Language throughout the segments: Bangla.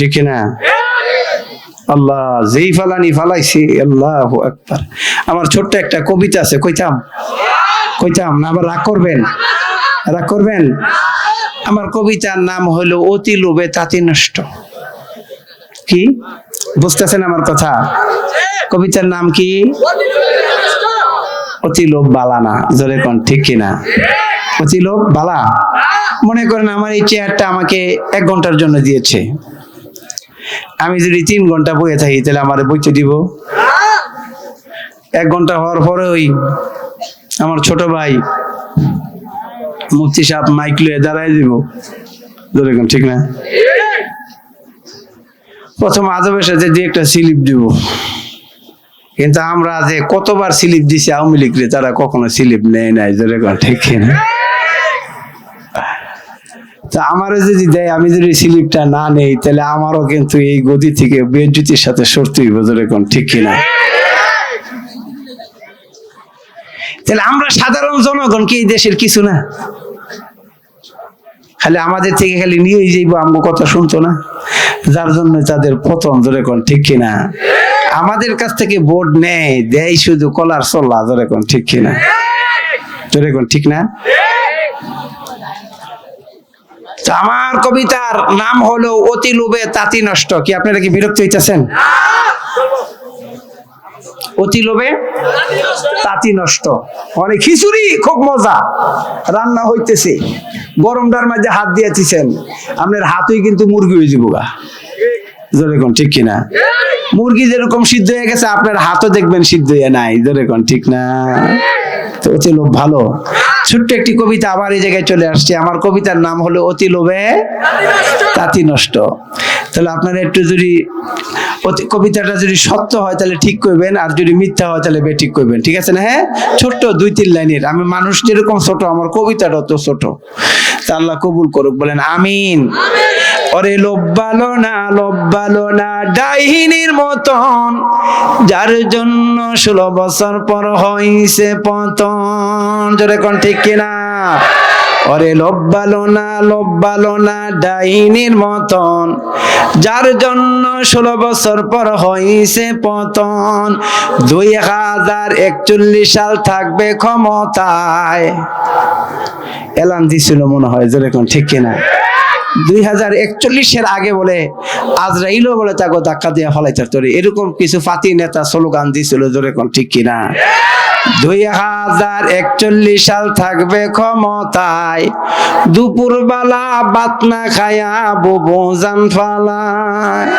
ঠিক না আল্লাহ, যেই ফালানি ফালাইছি, আল্লাহ একবার আমার ছোট্ট একটা কবিতা আছে, কইতাম? কইতাম না, আবার রাগ করবেন? রাগ করবেন? আমার কবিতার নাম হলো অতি লোভে তাতি নষ্ট। কি? বুঝতেছেন আমার কথা? কবিতার নাম কি? অতি লোভ বালা না, জোরে কোন ঠিক কিনা? অতি লোভ বালা? মনে করেন আমার এই চেয়ারটা আমাকে এক ঘণ্টার জন্য দিয়েছে। আমি যদি তিন ঘণ্টা বইয়ে থাকি, তাহলে আমার বইতে দিব। এক ঘণ্টা হওয়ার পরে ওই আমার ছোট ভাই মুফতি সাহেব মাইক লয়ে দাঁড়াই দিব। জোরে ঠিক না? প্রথম আজবের সাথে দিয়ে একটা স্লিপ দিব। কিন্তু আমরা যে কতবার স্লিপ দিছি, আওয়ামী লীগরে তারা কখনো স্লিপ নেয় নাই জোরে ঠিক না? তা আমারও যদি দেয়, আমি যদি স্লিপটা না নেই, তাহলে আমারও কিন্তু এই গদি থেকে বেজ্জুতির সাথে সরতেই বোঝরে কোন ঠিক কিনা? তাহলে আমরা সাধারণ জনগণ কি এই দেশের কিছু না? খালি আমাদের থেকে খালি নিয়েই যাইবো, আমগো কথা শুনতো না? যার জন্য তাদের পতন, ধরে কোন ঠিক কিনা? আমাদের কাছ থেকে ভোট নেয়, দেয় শুধু কলার চল্লা, ধরে কোন ঠিক কিনা? ধরে কোন ঠিক না? আমার কবিতার নাম হলো অতি লোভে তাতি নষ্ট। কি আপনারা কি বিরক্ত হইতেছেন? অতি লোভে তাতি নষ্ট। অনেক খিচুড়ি, খুব মজা। রান্না হইতেছে। গরমটার মাঝে হাত দিয়েছেন আপনার হাতই কিন্তু মুরগি হয়ে যাব গা। যেরকম ঠিক কিনা? মুরগি যেরকম সিদ্ধ হয়ে গেছে, আপনার হাতও দেখবেন সিদ্ধ হয়ে নাই। যেরকম ঠিক না? তো অতি লোভ ভালো। ছোট্ট একটি কবিতা আবার এই জায়গায় চলে আসছে। আমার কবিতার নাম হলো অতি লোভে তাঁতি নষ্ট। তাহলে আপনারা একটু যদি কবিতাটা যদি সত্য হয় তাহলে ঠিক করবেন, আর যদি মিথ্যা হয় তাহলে বেঠিক করবেন। ঠিক আছে না হ্যাঁ? ছোট্ট দুই তিন লাইনের। আমি মানুষ যেরকম ছোট, আমার কবিতাটা অত ছোট। তা আল্লাহ কবুল করুক, বলেন আমিন। ওরে লব্বালো না লব্বালো না, ডাইহিনীর মতন। যার জন্য ষোলো বছর পর হইছে পতন। জোরে কোন ঠিক কিনা? ওরে লব্বালো না লব্বালো না ডাইনির মতন। যার জন্য ষোলো বছর পর হইছে পতন। দুই হাজার একচল্লিশ সাল থাকবে ক্ষমতায়। এলান দিছিল মনে হয় যেরকম ঠিক কিনা? দুই হাজার একচল্লিশের আগে বলে, আজরাইলও বলে, তাকে ধাক্কা দিয়ে ফলাইতে তোরে। এরকম কিছু ফাতি নেতা স্লোগান দিছিল যেরকম ঠিক কিনা? দুই হাজার একচল্লিশ সাল থাকবে ক্ষমতায় দুপুর বেলা বাতনা খায়া বুবু জান ফালায়।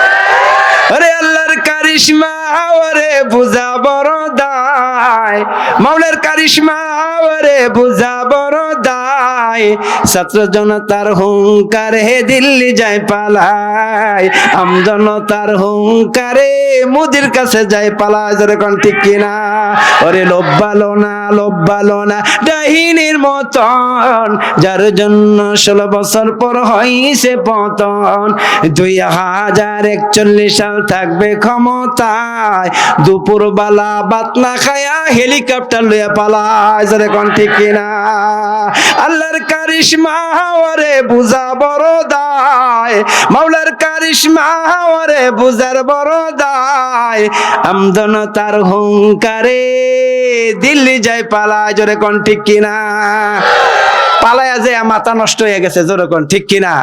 আরে আল্লাহর কারিশমা, ওরে বুঝা বড় দায়। মাওলার কারিশমা, ওরে বুঝা বড় দায়। ছাত্র জনতার হুঙ্কারে হে দিল্লি যায় পালায়। আম জনতার হুঙ্কারে মুদির কাছে যায় পালায়, জোরে কোন ঠিক কিনা ওরে লব্বালো না লব্বালো না, ডাহিনীর মতন, যার জন্য ষোলো বছর পর হইছে পতন। দুই হাজার একচল্লিশ সাল থাকবে ক্ষমতায় দুপুর বেলা বাতনা খায়া হেলিকপ্টার লইয়া পালায় যারে কোন ঠিক কিনা আল্লাহর কারিশমা ওরে বুঝা বড় দায়। মাওলার কারিশমা ওরে বুঝার বড় দায়। আমদন তার হুঙ্কারে দিল্লি যায় পালা, জোরে কোন ঠিক কিনা? পালায়া যে মাথা নষ্ট হয়ে গেছে যেরকম ঠিক কিনা?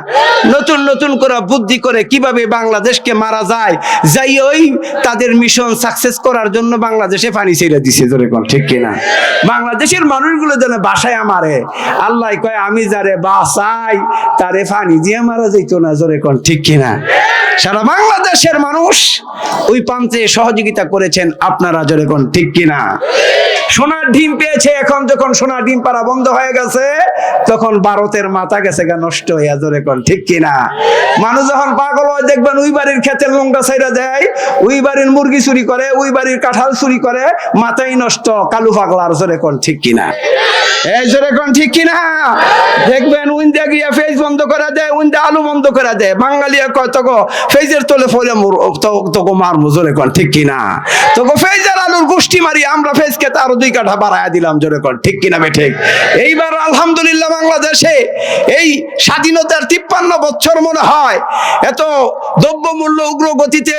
নতুন নতুন করে বুদ্ধি করে কীভাবে বাংলাদেশকে মারা যায়, যাই ওই তাদের মিশন সাকসেস করার জন্য বাংলাদেশে পানি ছেড়ে দিছে যেরকম ঠিক কিনা? বাংলাদেশের মানুষগুলো যেন বাসায় আমারে, আল্লাহ কয়, আমি যারে বাসাই তারে পানি দিয়ে মারা যাইতো না যেরকম ঠিক কিনা? সারা বাংলাদেশের মানুষ ওই প্রান্তে সহযোগিতা করেছেন, আপনারা যেরকম ঠিক কিনা? সোনার ডিম পেয়েছে, এখন যখন সোনার ডিম পাড়া বন্ধ হয়ে গেছে তখন ভারতের মাথা গেছে গা, নষ্ট হইয়া, জোরে কোন, ঠিক কিনা মানুষ যখন পাগল হয়, দেখবেন ওই বাড়ির ক্ষেতের লঙ্কা সাইরা দেয়, ওই বাড়ির মুরগি চুরি করে, ওই বাড়ির কাঁঠাল চুরি করে মাথাই নষ্ট, কালু পাগলার, জোরে ঠিক কিনা এই জোরে কোন, ঠিক কিনা দেখবেন উইন্দা গিয়া ফেস বন্ধ করে দেয়, উইন্দা আলু বন্ধ করে দেয়, বাঙালিয়া কয় তক ফেজের তোলে ফলে মোর, তো- তোকে মারবো জোরে কন, ঠিক কিনা তোকে ফেজের আলুর গোষ্ঠী মারি, আমরা ফেজকে তো আরও দুই কাঠা বাড়ায়া দিলাম, জোরে কন, ঠিক কিনা বে ঠিক এইবার আলহামদুলিল্লাহ বাংলাদেশে এই স্বাধীনতার তিপ্পান্ন বছর মনে হয়, এত দ্রব্যমূল্য উগ্রগতিতে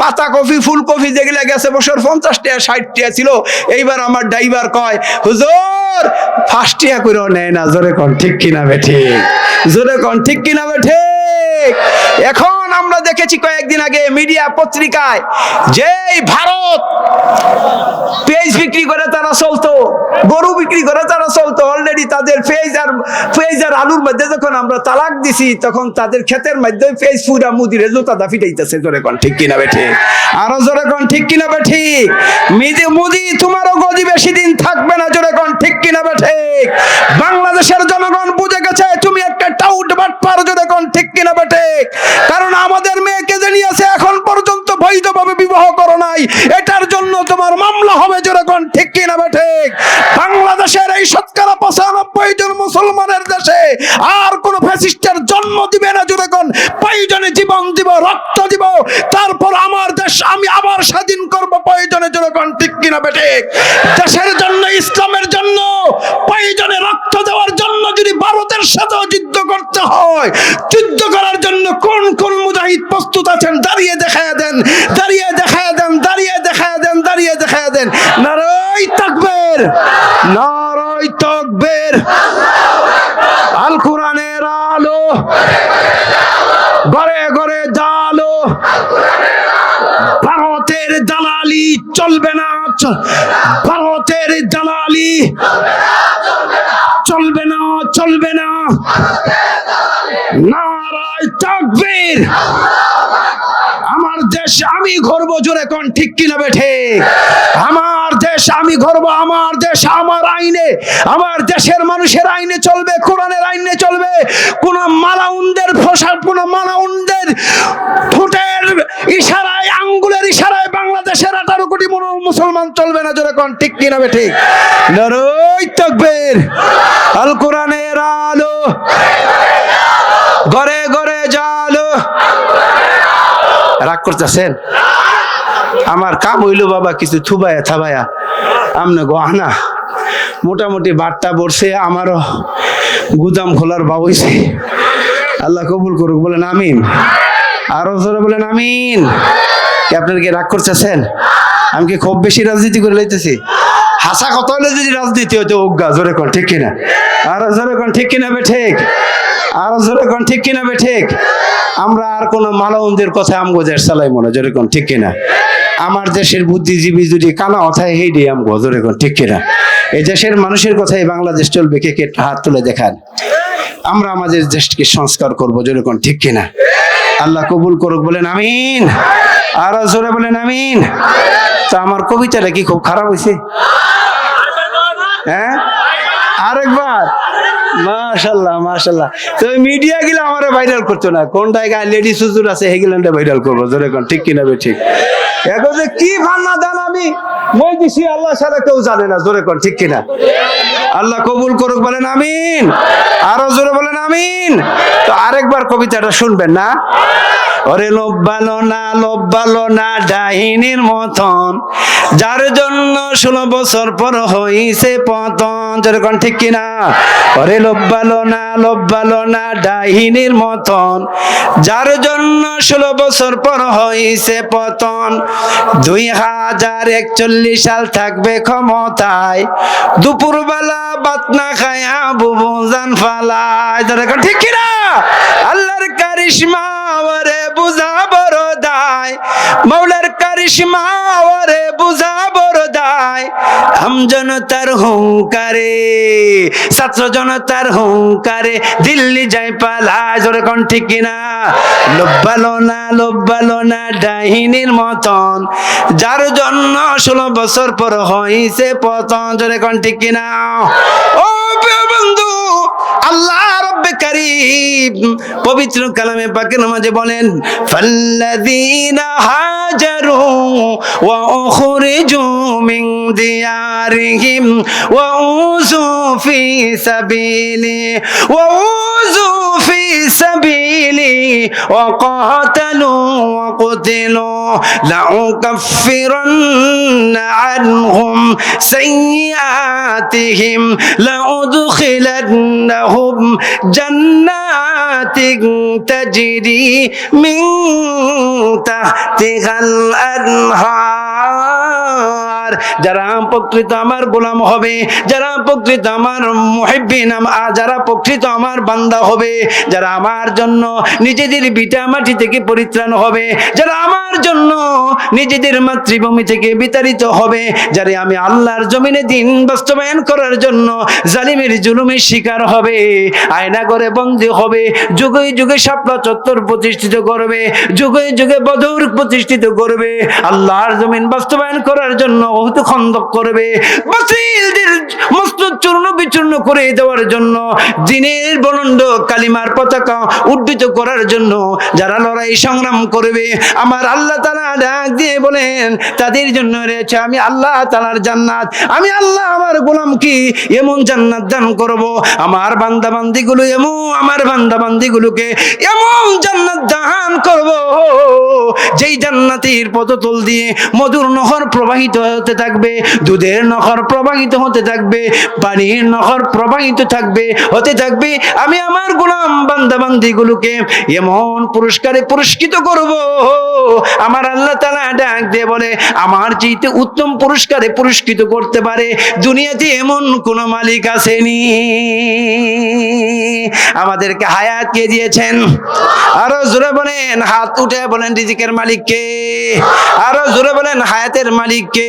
পাতা কফি ফুলকপি যেগুলা গেছে, বছর পঞ্চাশ টাকা ষাট টাকা ছিল, এইবার আমার ড্রাইভার কয়, হুজোর ফার্স্ট টাকা করেও নেয় না, জোরে কন, ঠিক কিনা বে ঠিক? জোরে কন, ঠিক কিনা বেঠে এখন আমরা দেখেছি কয়েকদিন আগে মিডিয়া পত্রিকায়, যেই ভারত পেঁয়াজ বিক্রি করে তারা চলতো, গরু বিক্রি করে তারা চলতো অলরেডি তাদের পেঁয়াজ আর পেঁয়াজ আর আলুর মধ্যে যখন আমরা তালাক দিছি, তখন তাদের ক্ষেতের মধ্যে পেঁয়াজ ফুরা মুদিরে জোতা দা ফিটাইতেছে জোরে কন, ঠিক কিনা বেঠে আরও জোরে কন, ঠিক কিনা বেঠি মিদি মুদি তোমারও গদি বেশি দিন থাকবে না জোরে কন, ঠিক কিনা ঠিক? বাংলাদেশের জনগণ বুঝে গেছে, তুমি একটা টাউট বাট পারো যদি এখন ঠিক কিনা ঠিক? কারণ আমাদের মেয়েকে জানিয়েছে নিয়েছে এখন পর্যন্ত বৈধভাবে বিবাহ করো নাই। এটার জন্য তোমার মামলা হবে যেরকম, ঠিক কিনা বেঠে বাংলাদেশের এই শতকরা পঁচানব্বই জন মুসলমানের দেশে আর কোন ফ্যাসিস্টের জন্ম দিবে না যেরকম প্রয়োজনে জীবন দিব, রক্ত দিব, তারপর আমার দেশ আমি আবার স্বাধীন করব প্রয়োজনে যেরকম, ঠিক কিনা বেঠে দেশের জন্য, ইসলামের জন্য প্রয়োজনে রক্ত দেওয়ার জন্য যদি ভারতের সাথেও যুদ্ধ করতে হয়, যুদ্ধ করার জন্য কোন কোন মুজাহিদ প্রস্তুত আছেন? দাঁড়িয়ে দেখায় দেন, দাঁড়িয়ে দেখায় দেন, দাঁড়িয়ে দেখায় দেন, দাঁড়িয়ে দেখায় দেন। নারাই তাকবীর নারাই তাকবীর। আল কোরআনের আলো, ঘরে ঘরে জালো। ভারতের দালালি চলবে না ভারতের দালালি চলবে না চলবে না। নারায় তাকবীর। আমি গর্ব জোরে কোন ঠিক কিনা বেঠে আমার দেশ, আমি গর্ব আমার দেশ, আমার আইনে, আমার দেশের মানুষের আইনে চলবে, কোরআনের আইনে চলবে। কোন মালাউনদের ফসা কোন মালাউনদের ঠোঁটের ইশারায়, আঙ্গুলের ইশারায় বাংলাদেশের আঠারো কোটি মুসলমান চলবে না জোরে কোন ঠিক কিনা বেঠে নরই তকবীর। আল কোরআনের আলো। ঘরে জালো রাগ করতেছেন? আমার কাম হইল বাবা কিছু থুবায়া থাবায়া। আমনে গহনা মোটামুটি বার্তা পড়ছে আমারও গুদাম খোলার বা হইছে। আল্লাহ কবুল করুক, বলেন আমিন। আরও জোরে বলেন আমিন। আপনার কি রাগ করতেছেন? আমি কি খুব বেশি রাজনীতি করে লাইতেছি? হাসা কত হলে যদি রাজনীতি হতো অজ্ঞা জোরে কন, ঠিক কিনা? আরও জোরে কন, ঠিক কিনা বে ঠিক? আরও জোরে কন, ঠিক কিনা বে ঠিক? আমরা আর কোন মালাউনদের কথা আমগো দেশ চালাই মনে, জোরে কন, ঠিক কিনা? আমার দেশের বুদ্ধিজীবী যদি কানা অথায় হেই দিয়ে আমগো, জোরে কন, ঠিক কিনা? এই দেশের মানুষের কথাই বাংলাদেশ চলবে, কে কে হাত তুলে দেখান? আমরা আমাদের দেশকে সংস্কার করব, জোরে কোন, ঠিক কিনা? আল্লাহ কবুল করুক, বলেন আমিন। আর জোরে বলেন আমিন। তো আমার কবিতাটা কি খুব খারাপ হয়েছে হ্যাঁ? আরেকবার। মাশাল্লাহ মাশাল্লাহ। তো মিডিয়া আমার ভাইরাল করতো না। কোন জায়গায় লেডিস হুজুর আছে হেগিলান্ডে ভাইরাল করব। জোরে কোন, ঠিক কিনা ঠিক? এখন যে কি ভান্না দেন আমি? মই দিছি, আল্লাহ ছাড়া কেউ জানে না। জোরে কোন, ঠিক কিনা? আল্লাহ কবুল করুক, বলেন আমিন। আরও জোরে বলেন আমিন। তো আরেকবার কবিতাটা শুনবেন না? ওরে লোব্বালো না লোব্বালো না ডাহিনীর মতন। যার জন্য ষোলো বছর পর হইছে পতন। যেরকম ঠিক কিনা? ওরে লোব্বালো না লোব্বালো না ডাহিনীর মতন। যার জন্য ষোলো বছর পর হইছে পতন। দুই হাজার একচল্লিশ সাল থাকবে ক্ষমতায়। দুপুরবেলা বাত না খায়া বুবু জান ফালায়। যেরকম ঠিক কিনা? আল্লাহর কারিশমা মৌলার কারিশমা ওরে বুঝা বড় দায়। হাম জনতার হুঙ্কারে, ছাত্র জনতার হুঙ্কারে, দিল্লি যাই পালা, জোরে কোন ঠিক কিনা। লোব্বালো না লোব্বালো না ডাহিনীর মতন। যার জন্য ষোলো বছর পর হইছে পতন, জোরে কোন ঠিক কিনা। ও বন্ধু, আল্লাহ কারীম পবিত্র কালামে পাকের মাঝে বলেন, ফাল্লাযীনা হাজারু ওয়া উখরিজু মিন দিয়ারিহিম ওয়া উযু ফি সাবিলি ওয়া উযু في سبيلي وقاتلوا وقتلوا لأكفرن عنهم سيئاتهم لأدخلنهم جنات تجري من تحتها الأنهار. যারা প্রকৃত আমার গোলাম হবে, যারা প্রকৃত আমার আ- যারা প্রকৃত আমার বান্দা হবে, যারা আমার জন্য নিজেদের বিটা মাটি থেকে পরিত্রাণ হবে, যারা আমার জন্য নিজেদের মাতৃভূমি থেকে বিতাড়িত হবে, যারা আমি আল্লাহর জমিনে দিন বাস্তবায়ন করার জন্য জালিমের জুলুমের শিকার হবে আয়না করে বন্দী হবে, যুগে যুগে শাপলা চত্বর প্রতিষ্ঠিত করবে, যুগে যুগে বদর প্রতিষ্ঠিত করবে, আল্লাহর জমিন বাস্তবায়ন করার জন্য বহুত খন্দক করবে। বাতিলদের মস্ত চূর্ণ বিচূর্ণ করে দেওয়ার জন্য দিনের বলন্ড কালিমার পতাকা উড্ডিত করার জন্য যারা লড়াই সংগ্রাম করবে, আমার আল্লাহ তালা ডাক দিয়ে বলেন, তাদের জন্য রয়েছে আমি আল্লাহ তালার জান্নাত। আমি আল্লাহ আমার গোলাম কি এমন জান্নাত দান করব, আমার বান্দা বান্দিগুলো এমন, আমার বান্দা বান্দিগুলোকে এমন জান্নাত দান করব, যেই জান্নাতের পদতল দিয়ে মধুর নহর প্রবাহিত হতে থাকবে, দুধের নহর প্রবাহিত হতে থাকবে, পানির নহর প্রবাহিত থাকবে, হতে থাকবে, আমি আমার গোলাম বান্দা বান্দিগুলোকে এমন পুরস্কারে পুরস্কৃত করব। আমার আল্লাহ তালা ডাক দিয়ে বলে, আমার চাইতে উত্তম পুরস্কারে পুরস্কৃত করতে পারে, দুনিয়াতে এমন কোন মালিক আসেনি। আমাদেরকে হায়াত কে দিয়েছেন? আরও জোরে বলেন, হাত উঠে বলেন, রিজিকের মালিককে আরও জোরে বলেন, হায়াতের মালিককে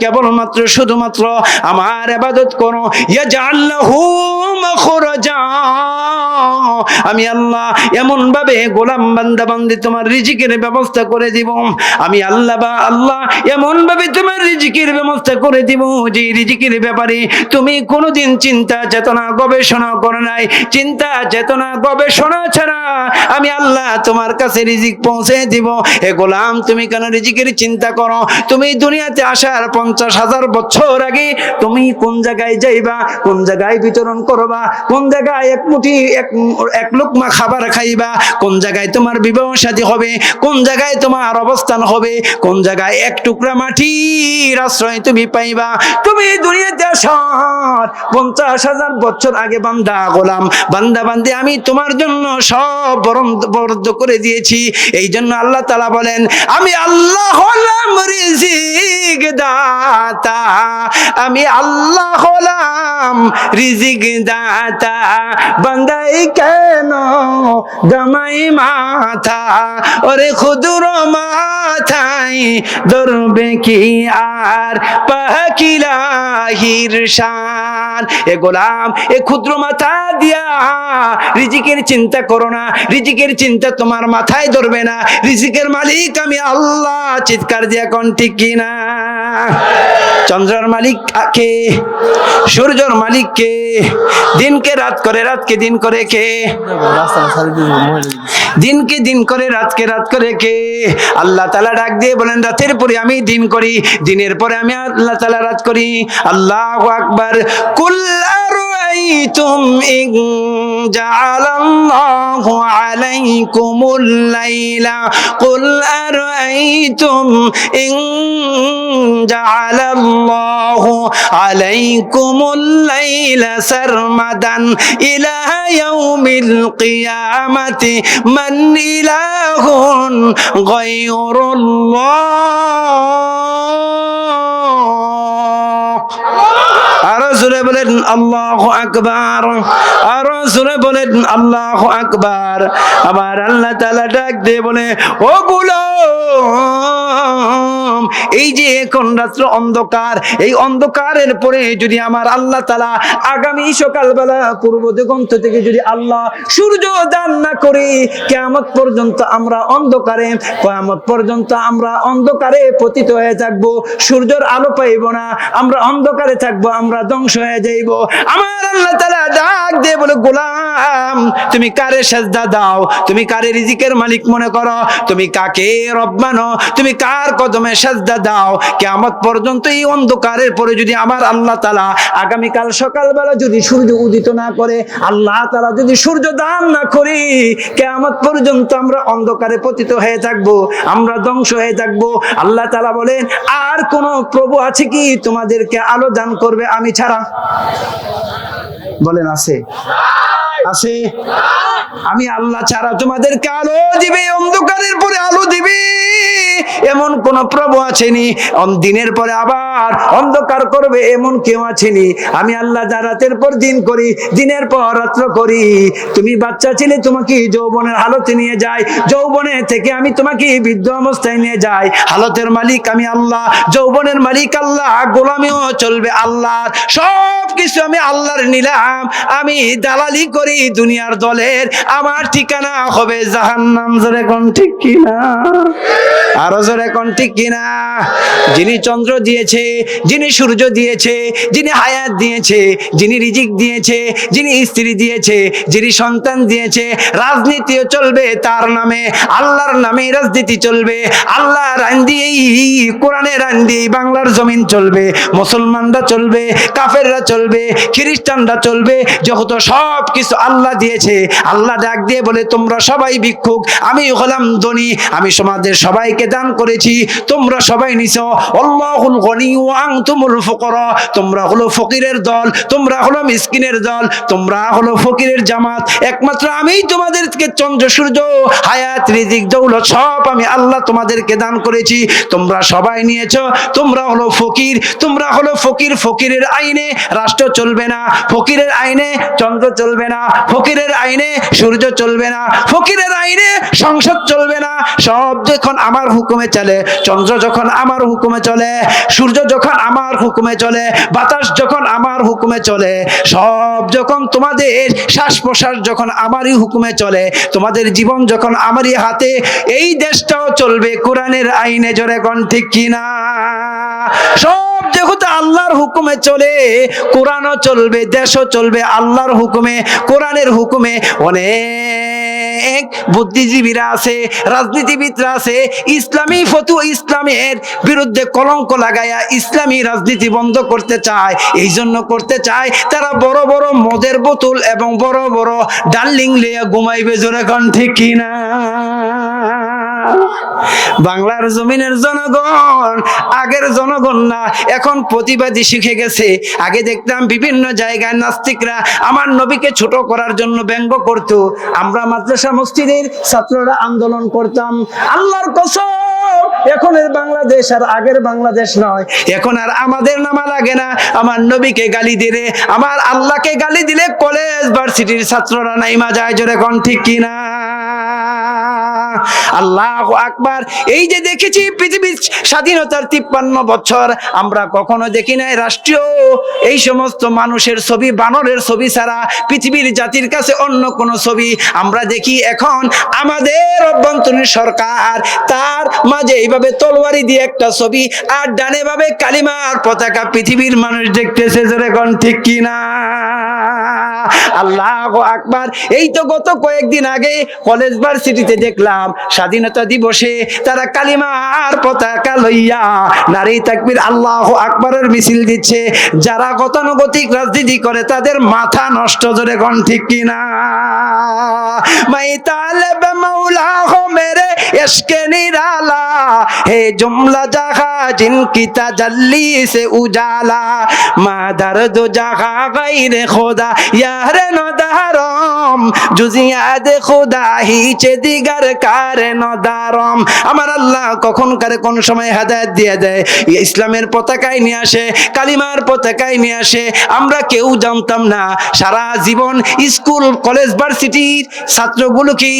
কেবলমাত্র, শুধুমাত্র আমার ইবাদত করো। আমি আল্লাহ এমন ভাবে গোলাম বান্দা বান্দি তোমার রিজিকের ব্যবস্থা করে দিব। আমি আল্লাহ বা আল্লাহ এমন ভাবে তোমার রিজিকের ব্যবস্থা করে দিব যে রিজিকের ব্যাপারে তুমি কোনোদিন চিন্তা চেতনা গবেষণা করে নাই। চিন্তা চেতনা গবেষণা ছাড়া আমি আল্লাহ তোমার কাছে রিজিক পৌঁছে দিব। এ গোলাম, তুমি কেন রিজিকের চিন্তা করো? তুমি দুনিয়াতে আসার পঞ্চাশ হাজার বছর আগে তুমি কোন জায়গায় যাইবা, কোন জায়গায় বিতরণ করবা, কোন জায়গায় এক মুঠি, এক এক লোকমা খাবার খাইবা, কোন জায়গায় তোমার বিবাহ শাদী হবে, কোন জায়গায় তোমার অবস্থান হবে, কোন জায়গায় এক টুকরা মাটির আশ্রয় তুমি পাইবা। তুমি দুনিয়াতে আসার পঞ্চাশ হাজার বছর আগে বান্দা গোলাম, বান্দা বান্দে আমি তোমার জন্য সব বরাদ্দ করে দিয়েছি। এই জন্য আল্লাহ তালা বলেন, আমি আল্লাহ হলাম রিজিক দাতা। আমি আল্লাহ হলাম রিজিক দাতা, বান্দাই কেন গামাই মাথা? ওরে খুদুর মাথায় ধরবে কি আর? পাকিলাহির শান। এ গোলাম, এ ক্ষুদ্র মাথা দিয়া রিজিকের চিন্তা করো না, রিজিকের চিন্তা তোমার মাথায় ধরবে না। রিজিকের মালিক আমি আল্লাহ, চিৎকার দিয়া কোন ঠিক কিনা? চন্দ্রের মালিক কে সূর্যর মালিক কে দিনকে রাত করে, রাতকে দিন করে কে? দিনকে দিন করে, রাতকে রাত করে কে? আল্লাহ তালা ডাক দিয়ে বলেন, রাতের পরে আমি দিন করি, দিনের পরে আমি আল্লাহ তালা রাত করি। আল্লাহ আকবার। কুল্লার তুম جعل الله عليكم الليل قل أرأيتم إن جعل الله عليكم الليل سرمدا إلى يوم القيامة من إله غير الله আরো জোরে বলেন আল্লাহ আকবার আরো সুরে বলেন আল্লাহ আকবার। আমার আল্লাহ তালা ডাক দিয়ে বলে, ও গুলাম, এই যে এখন রাত্র অন্ধকার, এই অন্ধকারের পরে যদি আমার আল্লাহ তালা আগামী সকালবেলা পূর্ব দিগন্ত থেকে যদি আল্লাহ সূর্য দান না করি, কেয়ামত পর্যন্ত আমরা অন্ধকারে, কেয়ামত পর্যন্ত আমরা অন্ধকারে পতিত হয়ে থাকব, সূর্যের আলো পাইব না, আমরা অন্ধকারে থাকব, আমরা ধ্বংস হয়ে যাইব। আমার আল্লাহ তালা ডাক দিয়ে বলে গোলাম তুমি কারে সাজদা দাও? তুমি কারে রিজিকের মালিক মনে করো? তুমি কাকে রব মানো? তুমি কার কদমে সাজদা দাও? কেয়ামত পর্যন্ত এই অন্ধকারের পরে যদি আমার আল্লাহ তালা আগামীকাল সকালবেলা যদি সূর্য উদিত না করে, আল্লাহ তালা যদি সূর্য দান না করি, কেয়ামত পর্যন্ত আমরা অন্ধকারে পতিত হয়ে থাকব, আমরা ধ্বংস হয়ে থাকব। আল্লাহ তালা বলেন, আর কোন প্রভু আছে কি তোমাদেরকে আলো দান করবে আমি ছাড়া? বলেন, আছে। আছে? আমি আল্লাহ ছাড়া তোমাদেরকে আলো দিবে, অন্ধকারের পরে আলো দিবে। এমন কোন প্রভু আছেনি দিনের পরে আবার অন্ধকার করবে, এমন কেউ আছেনি। আমি আল্লাহ যা রাতের পর দিন করি, দিনের পর রাত্র করি। তুমি বাচ্চা ছিলে, তোমাকে যৌবনের হালতে নিয়ে যাই। যৌবনে থেকে আমি তোমাকে বৃদ্ধ অবস্থায় নিয়ে যাই। হালতের মালিক আমি আল্লাহ, যৌবনের মালিক আল্লাহ, গোলামিও চলবে আল্লাহর সব কিছু আমি আল্লাহর নিলাম। আমি দালালি করি দুনিয়ার দলের আমার ঠিকানা হবে জাহান্নাম। জোরে কোন ঠিক কিনা? আরও জোরে কোন ঠিক কিনা? যিনি চন্দ্র দিয়েছে, যিনি সূর্য দিয়েছে, যিনি হায়াত দিয়েছে, যিনি রিজিক দিয়েছে, যিনি স্ত্রী দিয়েছে, যিনি সন্তান দিয়েছে, রাজনীতিও চলবে তার নামে, আল্লাহর নামে রাজনীতি চলবে আল্লাহ আইন দিয়েই কোরআনের আইন দিয়েই বাংলার জমিন চলবে, মুসলমানরা চলবে, কাফেররা চলবে, খ্রিস্টানরা চলবে, যেহেতু সব কিছু আল্লাহ দিয়েছে। আল্লাহ ডাক দিয়ে বলে, তোমরা সবাই ভিক্ষুক, আমি হলাম ধনী, আমি সমাজের সবাইকে দান করেছি, তোমরা সবাই নিছো। আল্লাহুল গনি ওয়া আনতুমুল ফুকরা, তোমরা হলো ফকিরের দল, তোমরা হলো মিসকিনের দল, তোমরা হলো ফকিরের জামাত। একমাত্র আমিই তোমাদেরকে চন্দ্র, সূর্য, হায়াত, রিজিক, দৌলত সব আমি আল্লাহ তোমাদেরকে দান করেছি। তোমরা সবাই নিয়েছো, তোমরা হলো ফকির, তোমরা হলো ফকির, ফকিরের আইনে রাষ্ট্র চলবে না, ফকিরের আইনে চন্দ্র চলবে না ফকিরের আইনে সূর্য চলবে না, ফকিরের আইনে সংসদ চলবে না। সব যখন আমার হুকুমে চলে, চন্দ্র যখন আমার হুকুমে চলে, সূর্য যখন আমার হুকুমে চলে, বাতাস যখন আমার হুকুমে চলে, সব যখন তোমাদের শ্বাস প্রশ্বাস যখন আমারই হুকুমে চলে, তোমাদের জীবন যখন আমারই হাতে, এই দেশটাও চলবে কোরআনের আইনে জোরে কোন ঠিক কিনা? সব যেহেতু আল্লাহর হুকুমে চলে কোরআনও চলবে দেশও চলবে আল্লাহর হুকুমে কোরআনের হুকুমে অনেক বুদ্ধিজীবীরা আছে, রাজনীতিবিদরা আছে, ইসলামী ফতু ইসলামের বিরুদ্ধে কলঙ্ক লাগাইয়া ইসলামী রাজনীতি বন্ধ করতে চায়। এই জন্য করতে চায়, তারা বড় বড় মদের বোতল এবং বড় বড় ডার্লিং লিয়া ঘুমাইবে জোরে কন, ঠিক কিনা বাংলার জমিনের জনগণ, আগের জনগণ না, এখন প্রতিবাদী শিখে গেছে। আগে দেখতাম বিভিন্ন জায়গায় নাস্তিকরা আমার নবীকে ছোট করার জন্য ব্যঙ্গ করত। আমরা মাদ্রাসা মসজিদের ছাত্ররা আন্দোলন করতাম। আল্লাহর কসম, এখন এর বাংলাদেশ আর আগের বাংলাদেশ নয়। এখন আর আমাদের নামা লাগে না। আমার নবীকে গালি দিলে, আমার আল্লাহকে গালি দিলে কলেজ, ভার্সিটির ছাত্ররা নাইমা যায় জোরে কোন ঠিক কিনা? আল্লাহ আকবার। এই যে দেখেছি পৃথিবীর স্বাধীনতার তিপ্পান্ন বছর, আমরা কখনো দেখি নাই রাষ্ট্রীয়। এই সমস্ত মানুষের ছবি, বানরের ছবি ছাড়া পৃথিবীর জাতির কাছে অন্য কোন ছবি আমরা দেখি এখন। আমাদের অভ্যন্তরীণ সরকার তার মাঝে এইভাবে তলোয়ারি দিয়ে একটা ছবি আর ডানে ভাবে কালিমার পতাকা পৃথিবীর মানুষ দেখতেছে যেরকম, ঠিক কিনা? আল্লাহ আকবার। এই তো গত কয়েকদিন আগে কলেজ ভার্সিটিতে দেখলাম স্বাধীনতা দিবসে তারা কালিমার পতাকা লইয়া নারী তাকবির আল্লাহ আকবরের মিছিল দিচ্ছে। যারা গতানুগতিক রাজনীতি করে, তাদের মাথা নষ্ট জোরে গণ ঠিক কিনা? মাই মৌলা হো মেরে এসকে নিরালা হে জুমলা জাহা जिनकी तजल्ली से उजाला मादर दो जहा गैर खुदा यार নদারম জুজিয়াদ খুদা হিচে দিগার কারে নদারম আমার আল্লাহ কখন কারে কোন সময় হেদায়েত দিয়ে দেয় ইসলামের পতাকায় নিয়ে আসে কালিমার পতাকায় নিয়ে আসে আমরা কেউ জানতাম না সারা জীবন স্কুল কলেজ ভার্সিটির ছাত্রগুলো কি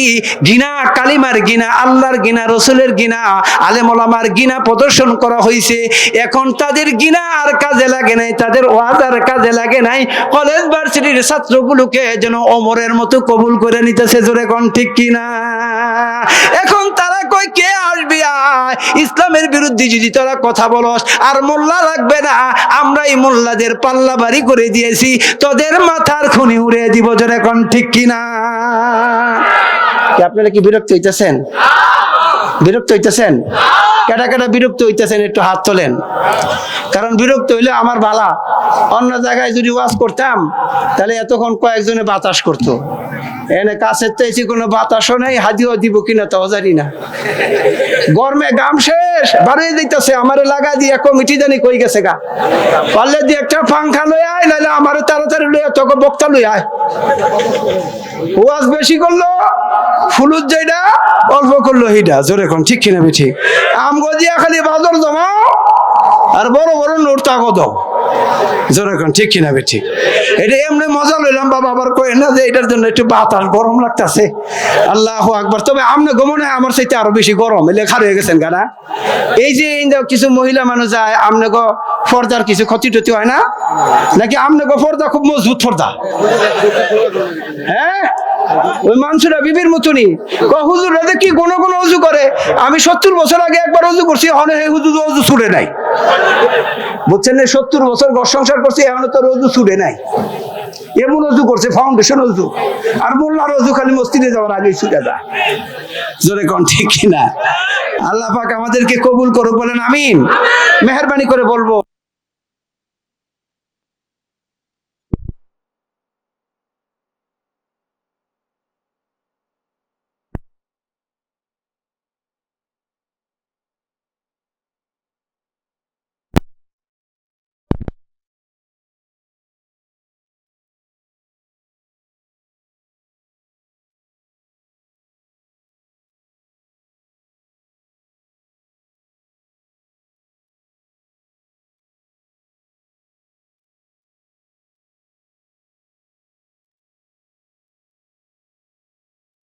গিনা কালিমার গিনা, আল্লাহর গিনা, রসুলের গিনা, আলেমলামার গিনা প্রদর্শন করা হয়েছে এখন তাদের গিনা আর কাজে লাগে নাই, তাদের ওয়াজ আর কাজে লাগে নাই। কলেজ ভার্সিটির ছাত্রগুলোকে যেন অমরের মতো কবুল করে নিতেছে, জোরে কোন ঠিক কিনা? এখন তারা কয় কে আসবি? ইসলামের বিরুদ্ধে যদি তোরা কথা বলস, আর মোল্লা লাগবে না। আমরাই মোল্লাদের পাল্লা বাড়ি করে দিয়েছি, তোদের মাথার খুনি উড়ে দিব, জোরে কোন ঠিক কিনা? আপনারা কি বিরক্ত হইতেছেন? বিরক্ত হইতেছেন? কেটা কেটা বিরক্ত হইতেছেন? একটু হাত তোলেন। কারণ বিরক্ত হইলে আমার বালা। অন্য জায়গায় যদি ওয়াজ করতাম, তাহলে এতক্ষণ কয়েকজনে বাতাস করতো। এনে কাছের এসে কোনো বাতাসও নেই হাদিও দিব কিনা তাও জানি না। গরমে গাম শেষ, বাড়িয়ে দিতেছে, আমারে লাগা দিয়ে কমিটি জানি কই গেছে গা। পারলে দিয়ে একটা পাংখা লই আয় নাহলে আমারে তাড়াতাড়ি লই আয়, তোকে বক্তা লই আয়। ওয়াজ বেশি করল ফুলুর যেটা অল্প করল হিটা জোরে কোন, ঠিক কিনা বে ঠিক। আম গজিয়া খালি বাজার জমাও, আর বড় বড় নোট তাগো দাও। জোরে কোন, ঠিক কিনা বে এটা এমনি মজা লইলাম, বাবা আবার কয়ে, না যে এটার জন্য একটু বাতাস গরম লাগতেছে। আল্লাহ আকবার। তবে আমনে গমনে আমার চাইতে আরও বেশি গরম। এলে খার হয়ে গেছেন গানা এই যে এই যে কিছু মহিলা মানুষ যায়, আমনে গো ফর্দার কিছু ক্ষতি টতি হয় না? নাকি আমনে গো ফর্দা খুব মজবুত ফর্দা? হ্যাঁ? ওই মানুষরা বিবির মতনই। হুজুর রাতে কি কোন কোন অজু করে? আমি সত্তর বছর আগে একবার অজু করছি অনে হে হুজুর অজু ছুড়ে নাই। বুঝছেন না? সত্তর বছর ঘর সংসার করছি, এখনও তোর অজু ছুড়ে নাই। এমন অজু করছে ফাউন্ডেশন অজু আর মোল্লার অজু খালি মসজিদে যাওয়ার আগেই ছুটে যায়। জোরে কন ঠিক কিনা? আল্লাহ পাক আমাদেরকে কবুল করুক, বলেন আমিন। মেহরবানি করে বলব।